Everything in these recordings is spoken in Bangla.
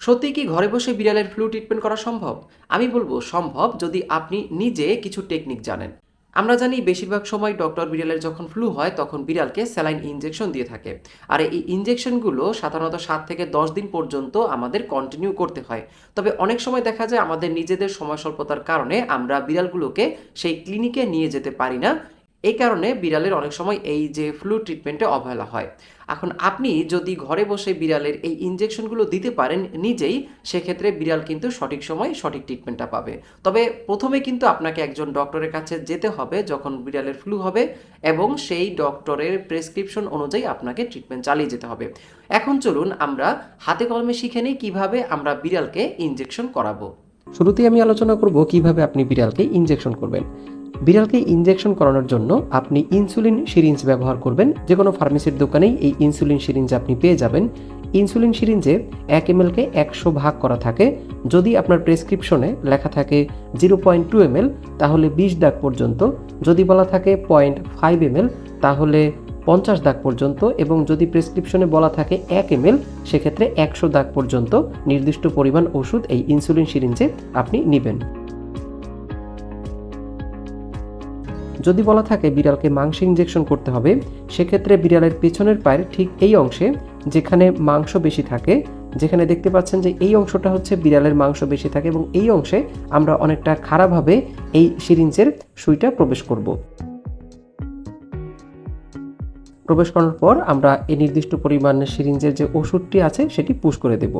সত্যি কি ঘরে বসে বিড়ালের ফ্লু ট্রিটমেন্ট করা সম্ভব? আমি বলব, সম্ভব যদি আপনি নিজে কিছু টেকনিক জানেন। আমরা জানি বেশিরভাগ সময় ডক্টর বিড়ালের যখন ফ্লু হয়, তখন বিড়ালকে স্যালাইন ইনজেকশন দিয়ে থাকে। আর এই ইনজেকশনগুলো সাধারণত সাত থেকে দশ দিন পর্যন্ত আমাদের কন্টিনিউ করতে হয়। তবে অনেক সময় দেখা যায় আমাদের নিজেদের সময় স্বল্পতার কারণে আমরা বিড়ালগুলোকে সেই ক্লিনিকে নিয়ে যেতে পারি না। এই কারণে বিড়ালের অনেক সময় এই যে ফ্লু ট্রিটমেন্টে অবহেলা হয়। এখন আপনি যদি ঘরে বসে বিড়ালের এই ইনজেকশনগুলো দিতে পারেন নিজেই, সেক্ষেত্রে বিড়াল কিন্তু সঠিক সময় সঠিক ট্রিটমেন্টটা পাবে। তবে প্রথমে কিন্তু আপনাকে একজন ডক্টরের কাছে যেতে হবে যখন বিড়ালের ফ্লু হবে এবং সেই ডক্টরের প্রেসক্রিপশন অনুযায়ী আপনাকে ট্রিটমেন্ট চালিয়ে যেতে হবে। এখন চলুন আমরা হাতে কলমে শিখে নিই কীভাবে আমরা বিড়ালকে ইনজেকশন করাবো। শুরুতেই আমি আলোচনা করব কীভাবে আপনি বিড়ালকে ইনজেকশন করবেন। বিড়ালকে ইনজেকশন করানোর জন্য আপনি ইনসুলিন সিরিঞ্জ ব্যবহার করবেন। যে কোনো ফার্মেসির দোকানেই এই ইনসুলিন সিরিঞ্জ আপনি পেয়ে যাবেন। ইনসুলিন সিরিঞ্জে এক এম এলকে একশো ভাগ করা থাকে। যদি আপনার প্রেসক্রিপশনে লেখা থাকে জিরো পয়েন্ট টু এম তাহলে বিশ দাগ পর্যন্ত। যদি বলা থাকে পয়েন্ট ফাইভ এম তাহলে পঞ্চাশ দাগ পর্যন্ত। এবং যদি প্রেসক্রিপশনে বলা থাকে এক এম সেক্ষেত্রে একশো দাগ পর্যন্ত। নির্দিষ্ট পরিমাণ ওষুধ এই ইনসুলিন সিরিঞ্জে আপনি নেবেন। যদি বলা থাকে বিড়ালকে মাংস ইঞ্জেকশন করতে হবে, সেক্ষেত্রে বিড়ালের পেছনের পায়ের ঠিক এই অংশে যেখানে মাংস বেশি থাকে, যেখানে দেখতে পাচ্ছেন যে এই অংশটা হচ্ছে বিড়ালের মাংস বেশি থাকে এবং এই অংশে আমরা অনেকটা খারাপভাবে এই সিরিঞ্জের সুইটা প্রবেশ করব। প্রবেশ করার পর আমরা এই নির্দিষ্ট পরিমাণ সিরিঞ্জের যে ওষুধটি আছে, সেটি পুশ করে দেব।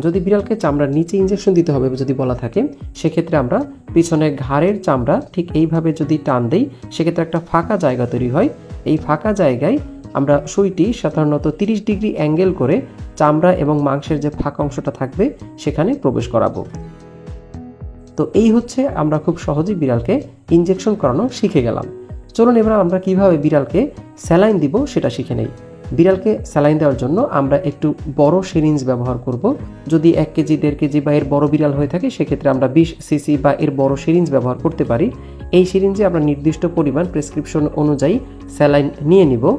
যদি বিড়ালকে চামড়ার নিচে ইঞ্জেকশন দিতে হবে যদি বলা থাকে, সেক্ষেত্রে আমরা পিছনে ঘাড়ের চামড়া ঠিক এইভাবে যদি টান দেই, সেক্ষেত্রে একটা ফাঁকা জায়গা তৈরি হয়। এই ফাঁকা জায়গায় আমরা সুইটি সাধারণত তিরিশ ডিগ্রি অ্যাঙ্গেল করে চামড়া এবং মাংসের যে ফাঁকা অংশটা থাকবে, সেখানে প্রবেশ করাবো। তো এই হচ্ছে আমরা খুব সহজেই বিড়ালকে ইনজেকশন করানো শিখে গেলাম। চলুন এবার আমরা কীভাবে বিড়ালকে স্যালাইন দিব সেটা শিখে নেই। বিড়ালকে স্যালাইন দেওয়ার জন্য আমরা একটু বড় সিরিঞ্জ ব্যবহার করব। যদি এক কেজি, দেড় কেজি বা এর বড় বিড়াল হয়ে থাকে, সেক্ষেত্রে আমরা বিশ সিসি বা এর বড় সিরিঞ্জ ব্যবহার করতে পারি। এই সিরিঞ্জে আমরা নির্দিষ্ট পরিমাণ প্রেসক্রিপশন অনুযায়ী স্যালাইন নিয়ে নিব।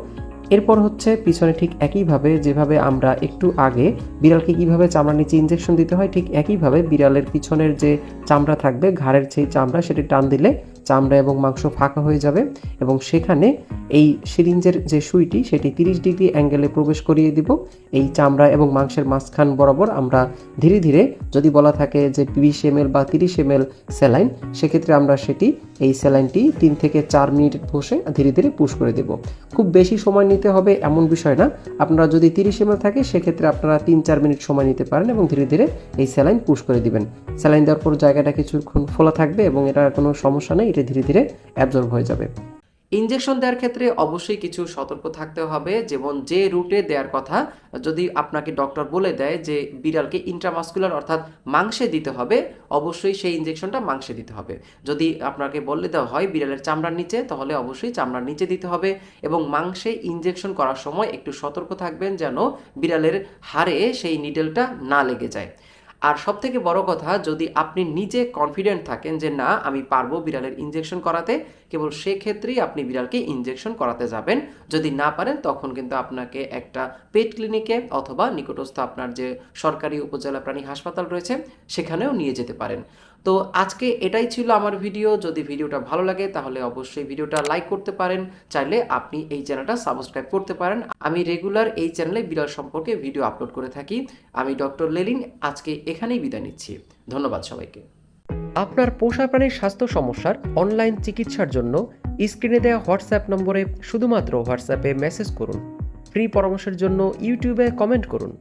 এরপর হচ্ছে পিছনে ঠিক একইভাবে, যেভাবে আমরা একটু আগে বিড়ালকে কীভাবে চামড়ার নিচে ইনজেকশন দিতে হয়, ঠিক একইভাবে বিড়ালের পিছনের যে চামড়া থাকবে, ঘাড়ের সেই চামড়া সেটি টান দিলে চামড়া এবং মাংস ফাঁকা হয়ে যাবে এবং সেখানে এই সিরিঞ্জের যে সুইটি, সেটি তিরিশ ডিগ্রি অ্যাঙ্গেলে প্রবেশ করিয়ে দিব। এই চামড়া এবং মাংসের মাঝখান বরাবর আমরা ধীরে ধীরে যদি বলা থাকে যে বিশ এম বা তিরিশ এম স্যালাইন, সেক্ষেত্রে আমরা সেটি এই স্যালাইনটি তিন থেকে চার মিনিট বসে ধীরে ধীরে পুশ করে দেব। খুব বেশি সময় নিতে হবে এমন বিষয় না। আপনারা যদি তিরিশ এম থাকে, সেক্ষেত্রে আপনারা তিন চার মিনিট সময় নিতে পারেন এবং ধীরে ধীরে এই স্যালাইন পুশ করে দিবেন। স্যালাইন দেওয়ার পর জায়গাটা কিছুক্ষণ খোলা থাকবে এবং এটার কোনো সমস্যা নেই, এটা ধীরে ধীরে অ্যাবজর্ব হয়ে যাবে। ইনজেকশন দেওয়ার ক্ষেত্রে অবশ্যই কিছু সতর্ক থাকতে হবে। যেমন যে রুটে দেওয়ার কথা, যদি আপনাকে ডক্টর বলে দেয় যে বিড়ালকে ইন্ট্রামাস্কুলার অর্থাৎ মাংসে দিতে হবে, অবশ্যই সেই ইনজেকশনটা মাংসে দিতে হবে। যদি আপনাকে বলে দেওয়া হয় বিড়ালের চামড়ার নিচে, তাহলে অবশ্যই চামড়ার নিচে দিতে হবে এবং মাংসে ইনজেকশন করার সময় একটু সতর্ক থাকবেন যেন বিড়ালের হাড়ে সেই নিডেলটা না লেগে যায়। আর সব থেকে বড় কথা, যদি আপনি নিজে কনফিডেন্ট থাকেন যে না, আমি পারব বিড়ালের ইঞ্জেকশন করাতে, কেবল সেক্ষেত্রেই আপনি বিড়ালকে ইঞ্জেকশন করাতে যাবেন। যদি না পারেন, তখন কিন্তু আপনাকে একটা পেট ক্লিনিকে অথবা নিকটস্থ আপনার যে সরকারি উপজেলা প্রাণী হাসপাতাল রয়েছে, সেখানেও নিয়ে যেতে পারেন। তো আজকে এটাই ছিল আমার ভিডিও। যদি ভিডিওটা ভালো লাগে, তাহলে অবশ্যই ভিডিওটা লাইক করতে পারেন। চাইলে আপনি এই চ্যানেলটা সাবস্ক্রাইব করতে পারেন। আমি রেগুলার এই চ্যানেলে বিড়াল সম্পর্কে ভিডিও আপলোড করে থাকি। আমি ডক্টর লেলিন, আজকে এখানেই বিদায় নিচ্ছি। ধন্যবাদ সবাইকে। আপনার পোষা প্রাণীর স্বাস্থ্য সমস্যার অনলাইন চিকিৎসার জন্য স্ক্রিনে দেওয়া হোয়াটসঅ্যাপ নম্বরে শুধুমাত্র হোয়াটসঅ্যাপে মেসেজ করুন। ফ্রি পরামর্শের জন্য ইউটিউবে কমেন্ট করুন।